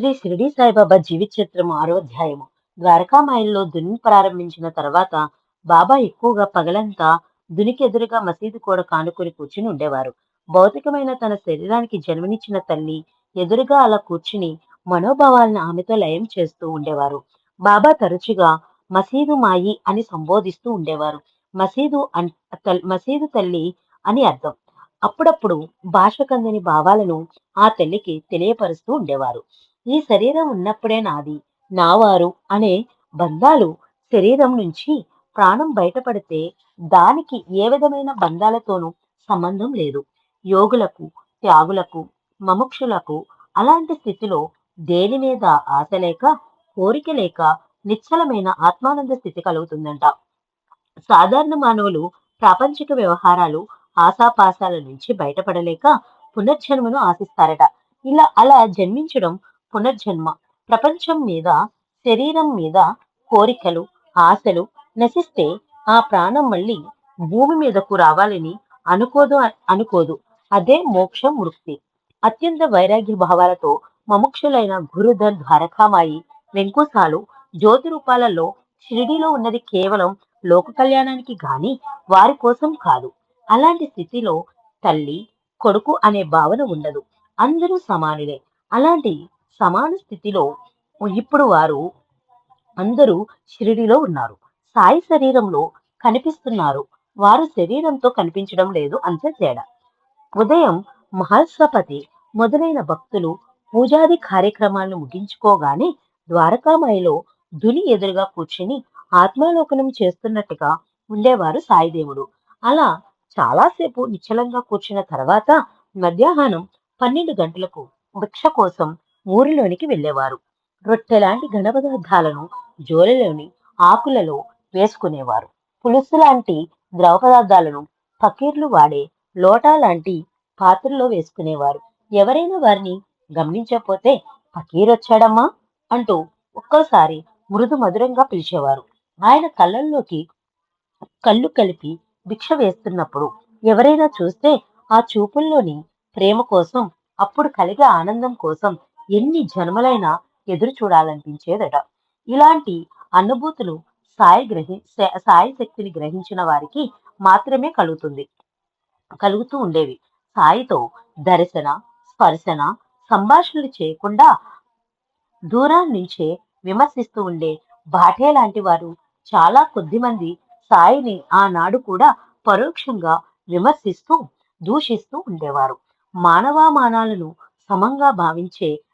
శ్రీ షిరిడి సాయిబాబా జీవిత చిత్రము ఆరో అధ్యాయము. ద్వారకామాయిల్లో దుని ప్రారంభించిన తర్వాత బాబా ఎక్కువగా పగలంతా దునికి ఎదురుగా మసీదు కూడా కానుకొని కూర్చుని ఉండేవారు. భౌతికమైన తన శరీరానికి జన్మనిచ్చిన తల్లి ఎదురుగా అలా కూర్చుని మనోభావాలను ఆమెతో లయం చేస్తూ ఉండేవారు. బాబా తరచుగా మసీదు మాయి అని సంబోధిస్తూ ఉండేవారు. మసీదు అన్ తల్- మసీదు తల్లి అని అర్థం. అప్పుడప్పుడు భాషకందని భావాలను ఆ తల్లికి తెలియపరుస్తూ ఉండేవారు. ఈ శరీరం ఉన్నప్పుడే నాది నావారు అనే బంధాలు శరీరం నుంచి ప్రాణం బయటపడితే దానికి ఏ విధమైన బంధాలతోనూ సంబంధం లేదు. యోగులకు త్యాగులకు మముక్షులకు అలాంటి స్థితిలో దేని మీద ఆశ లేక కోరిక లేక నిశ్చలమైన ఆత్మానంద స్థితి కలుగుతుందంట. సాధారణ మానవులు ప్రాపంచిక వ్యవహారాలు ఆశాపాశాల నుంచి బయటపడలేక పునర్జన్మను ఆశిస్తారట. ఇలా అలా జన్మించడం పునర్జన్మ. ప్రపంచం మీద శరీరం మీద కోరికలు ఆశలు నశిస్తే ఆ ప్రాణం మళ్ళీ భూమి మీదకు రావాలని అనుకోదు అనుకోదు. అదే మోక్షం వృత్తి అత్యంత వైరాగ్య భావాలతో మముక్షులైన గురుధర్ ద్వారకామాయి వెంకుసాలు జ్యోతి రూపాలలో షిరిడీలో ఉన్నది కేవలం లోక కళ్యాణానికి గాని వారి కోసం కాదు. అలాంటి స్థితిలో తల్లి కొడుకు అనే భావన ఉండదు. అందరూ సమానులే. అలాంటి సమాన స్థితిలో ఇప్పుడు వారు అందరూ షిరిడిలో ఉన్నారు. సాయి శరీరంలో కనిపిస్తున్నారు. వారు శరీరంతో కనిపించడం లేదు అంతే తేడా. ఉదయం మహల్సపతి మొదలైన భక్తులు పూజాది కార్యక్రమాలను ముగించుకోగానే ద్వారకామాయిలో దుని ఎదురుగా కూర్చుని ఆత్మాలోకనం చేస్తున్నట్టుగా ఉండేవారు సాయిదేవుడు. అలా చాలాసేపు నిశ్చలంగా కూర్చున్న తర్వాత మధ్యాహ్నం పన్నెండు గంటలకు భిక్ష కోసం ఊరిలోనికి వెళ్ళేవారు. రొట్టెలాంటి ఘనపదార్థాలను జోలెలోని ఆకులలో వేసుకునేవారు. పులుసు లాంటి ద్రవ పదార్థాలను ఫకీర్లు వాడే లోటా లాంటి పాత్రలో వేసుకునేవారు. ఎవరైనా వారిని గమనించకపోతే ఫకీర్ వచ్చాడమ్మా అంటూ ఒక్కోసారి మృదు మధురంగా పిలిచేవారు. ఆయన కళ్ళల్లోకి కళ్ళు కలిపి భిక్ష వేస్తున్నప్పుడు ఎవరైనా చూస్తే ఆ చూపుల్లోని ప్రేమ కోసం అప్పుడు కలిగే ఆనందం కోసం ఎన్ని జన్మలైనా ఎదురు చూడాలనిపించేదట. ఇలాంటి అనుభూతులు సాయి గ్రహి సాయి శక్తిని గ్రహించిన వారికి మాత్రమే కలుగుతుంది. కలుగుతూ ఉండేవి. సాయితో దర్శన స్పర్శన సంభాషణలు చేయకుండా దూరం నుంచే విమర్శిస్తూ ఉండే భాటే లాంటి వారు చాలా కొద్ది మంది సాయిని ఆనాడు కూడా పరోక్షంగా విమర్శిస్తూ దూషిస్తూ ఉండేవారు. మానవామానాలను సమంగా భావించే